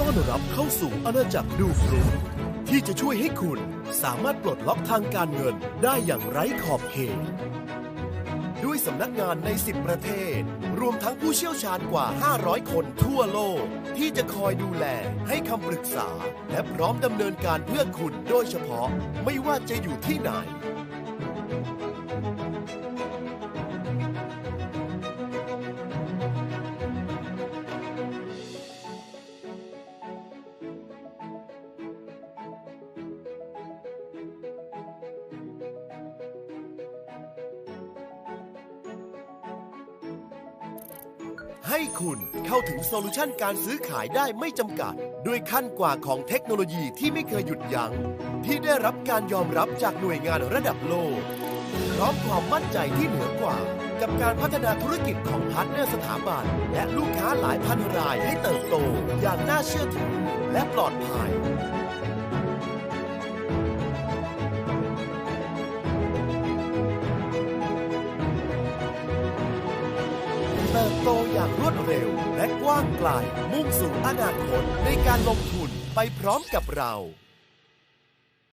ต้อนรับเข้าสู่อาณาจักรดูฟรุตที่จะช่วยให้คุณสามารถปลดล็อกทางการเงินได้อย่างไร้ขอบเขต ด้วยสำนักงานใน 10 ประเทศ รวมทั้งผู้เชี่ยวชาญกว่า 500 คนทั่วโลก ที่จะคอยดูแลให้คำปรึกษา และพร้อมดำเนินการเพื่อคุณโดยเฉพาะไม่ว่าจะอยู่ที่ไหน ให้คุณเข้าถึงโซลูชันการซื้อขายได้ไม่จำกัด ด้วยขั้นกว่าของเทคโนโลยีที่ไม่เคยหยุดยัง้ง ที่ได้รับการยอมรับจากหน่วยงานระดับโลก พร้อมความมั่นใจที่เหนือกว่า กับการพัฒนาธุรกิจของพาร์ทเนอร์สถาบัน และลูกค้าหลายพันรายให้เติบโตอย่างน่าเชื่อถือและปลอดภัย กว้างไกลมุ่งสู่อนาคตในการลงทุนไปพร้อมกับเรา